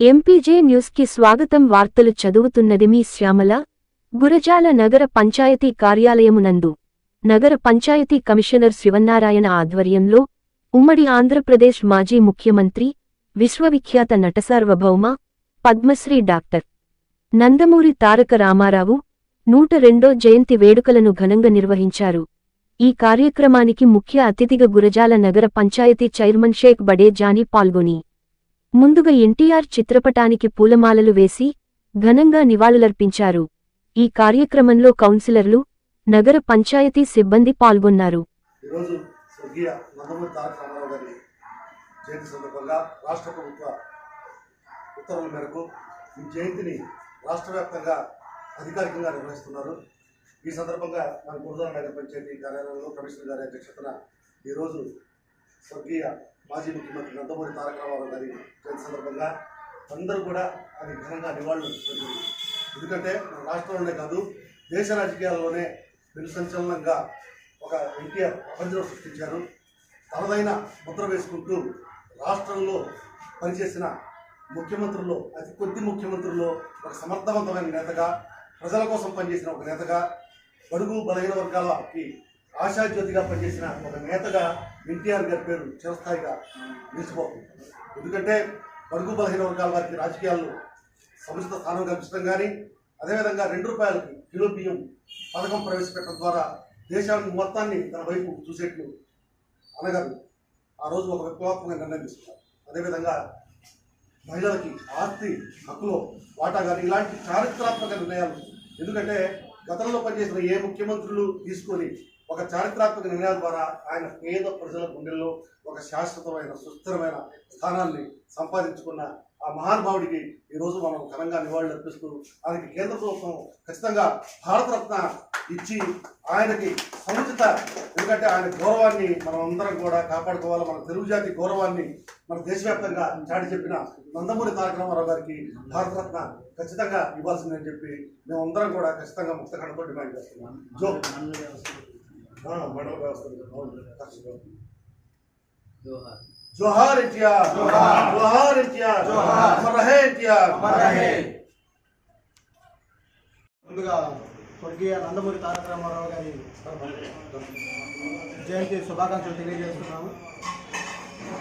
MPJ న్యూస్కి స్వాగతం వార్తలు చదువుతున్నది మీ శ్యామల. గురజాల నగర పంచాయతీ కార్యాలయమునందు నగర పంచాయతీ కమిషనర్ శివన్నారాయణ ఆధ్వర్యంలో ఉమ్మడి ఆంధ్రప్రదేశ్ మాజీ ముఖ్యమంత్రి విశ్వవిఖ్యాత నటసార్వభౌమ పద్మశ్రీ డాక్టర్ నందమూరి తారక రామారావు నూట రెండో జయంతి వేడుకలను ఘనంగా నిర్వహించారు. ఈ కార్యక్రమానికి ముఖ్య అతిథిగా గురజాల నగర పంచాయతీ చైర్మన్ షేక్ బడే జానీ పాల్గొని ముందుగా ఎన్టీఆర్ చిత్రపటానికి పూలమాలలు వేసి ఘనంగా నివాళులర్పించారు. ఈ కార్యక్రమంలో కౌన్సిలర్లు నగర పంచాయతీ సిబ్బంది పాల్గొన్నారు. జయంతి సందర్భంగా రాష్ట్ర ప్రభుత్వ ఉత్తర్వుల మేరకు ఈ జయంతిని రాష్ట్ర వ్యాప్తంగా అధికారికంగా నిర్వహిస్తున్నారు. ఈ సందర్భంగా మన గురుదాల నగర పంచాయతీ కార్యాలయంలో కమిషనర్ గారి అధ్యక్షతన ఈరోజు స్వర్గీయ మాజీ ముఖ్యమంత్రి నందమూరి తారక రామారావు గారి జయంతి సందర్భంగా అందరూ కూడా అది ఘనంగా నివాళులు ఎందుకంటే మన రాష్ట్రంలోనే కాదు దేశ రాజకీయాల్లోనే వెలు సంచలనంగా ఒక ఎన్టీఆర్ ప్రపంచం సృష్టించారు. తనదైన ముద్ర వేసుకుంటూ రాష్ట్రంలో పనిచేసిన ముఖ్యమంత్రుల్లో అతి కొద్ది ముఖ్యమంత్రుల్లో ఒక సమర్థవంతమైన నేతగా ప్రజల కోసం పనిచేసిన ఒక నేతగా బడుగు బలహీన వర్గాలకి ఆశాజ్యోతిగా పనిచేసిన ఒక నేతగా ఎన్టీఆర్ గారి పేరు చిరస్థాయిగా నిలిచిపోతుంది. ఎందుకంటే పడుగు బలహీన వర్గాల వారికి రాజకీయాల్లో సముచిత స్థానం కల్పించడం కానీ అదేవిధంగా రెండు రూపాయలకి కిలో బియ్యం పథకం ప్రవేశపెట్టడం ద్వారా దేశాన్ని మొత్తాన్ని తన వైపు చూసేట్లు అనగారు. ఆ రోజు ఒక విప్లవాత్మక నిర్ణయం తీసుకున్నారు. అదేవిధంగా మహిళలకి ఆస్తి హక్కులో వాటా కానీ ఇలాంటి చారిత్రాత్మక నిర్ణయాలు. ఎందుకంటే గతంలో పనిచేసిన ఏ ముఖ్యమంత్రులు తీసుకొని ఒక చారిత్రాత్మక నిర్ణయాల ద్వారా ఆయన పేద ప్రజల గుండెల్లో ఒక శాశ్వతమైన సుస్థిరమైన స్థానాన్ని సంపాదించుకున్న ఆ మహానుభావుడికి ఈరోజు మనం ఘనంగా నివాళులు అర్పిస్తూ ఆయనకి కేంద్ర ప్రభుత్వం ఖచ్చితంగా భారతరత్న ఇచ్చి ఆయనకి సముచిత ఎందుకంటే ఆయన గౌరవాన్ని మనం అందరం కూడా కాపాడుకోవాలి. మన తెలుగు జాతి గౌరవాన్ని మన దేశవ్యాప్తంగా చాటి చెప్పిన నందమూరి తారక రామారావు గారికి భారతరత్న ఖచ్చితంగా ఇవ్వాల్సిందని చెప్పి మేమందరం కూడా ఖచ్చితంగా ముక్త కడతో డిమాండ్ చేస్తున్నాం. జో. జోహార్. అమర్ రహే ఎన్టీఆర్ అమర్ రహే. ముందుగా స్వర్గీయ నందమూరి తారక రామారావు గారి జయంతి శుభాకాంక్షలు తెలియజేస్తున్నాము.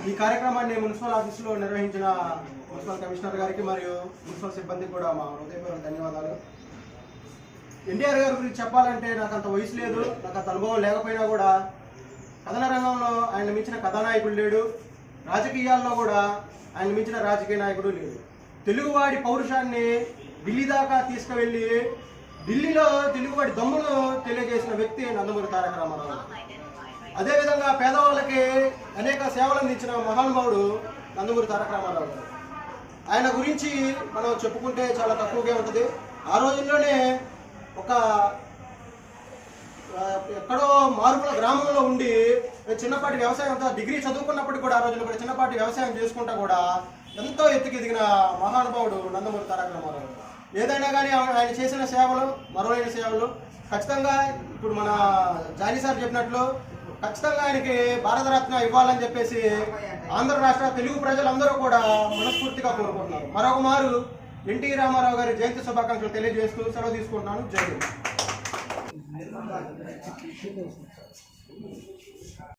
ఈ కార్యక్రమాన్ని మున్సిపల్ ఆఫీసులో నిర్వహించిన మున్సిపల్ కమిషనర్ గారికి మరియు మున్సిపల్ సిబ్బందికి కూడా మా హృదయపూర్వక ధన్యవాదాలు. ఎన్టీఆర్ గారి గురించి చెప్పాలంటే నాకు అంత వయసు లేదు నాకు అంత అనుభవం లేకపోయినా కూడా కథన రంగంలో ఆయన మించిన కథానాయకుడు లేడు రాజకీయాల్లో కూడా ఆయన మించిన రాజకీయ నాయకుడు లేడు. తెలుగువాడి పౌరుషాన్ని ఢిల్లీ దాకా తీసుకువెళ్ళి ఢిల్లీలో తెలుగువాడి దమ్మును తెలియజేసిన వ్యక్తి నందమూరి తారక రామారావు. అదేవిధంగా పేదవాళ్ళకి అనేక సేవలు అందించిన మహానుభావుడు నందమూరి తారక రామారావు గారు. ఆయన గురించి మనం చెప్పుకుంటే చాలా తక్కువగా ఉంటుంది. ఆ రోజుల్లోనే ఒక ఎక్కడో మారుమూల గ్రామంలో ఉండి చిన్నపాటి వ్యవసాయం అంతా డిగ్రీ చదువుకున్నప్పటికి కూడా ఆ రోజుల్లో కూడా చిన్నపాటి వ్యవసాయం చేసుకుంటా కూడా ఎంతో ఎత్తుకు ఎదిగిన మహానుభావుడు నందమూరి తారక రామారావు ఏదైనా కానీ ఆయన చేసిన సేవలు మరోలైన సేవలు ఖచ్చితంగా ఇప్పుడు మన జానీ సార్ చెప్పినట్లు ఖచ్చితంగా ఆయనకి భారతరత్న ఇవ్వాలని చెప్పేసి ఆంధ్ర రాష్ట్ర తెలుగు ప్రజలందరూ కూడా మనస్ఫూర్తిగా కోరుకుంటున్నారు. మరొక మారు ఎన్టీ రామారావు గారి జయంతి శుభాకాంక్షలు తెలియజేస్తూ సెలవు తీసుకుంటున్నాను. జై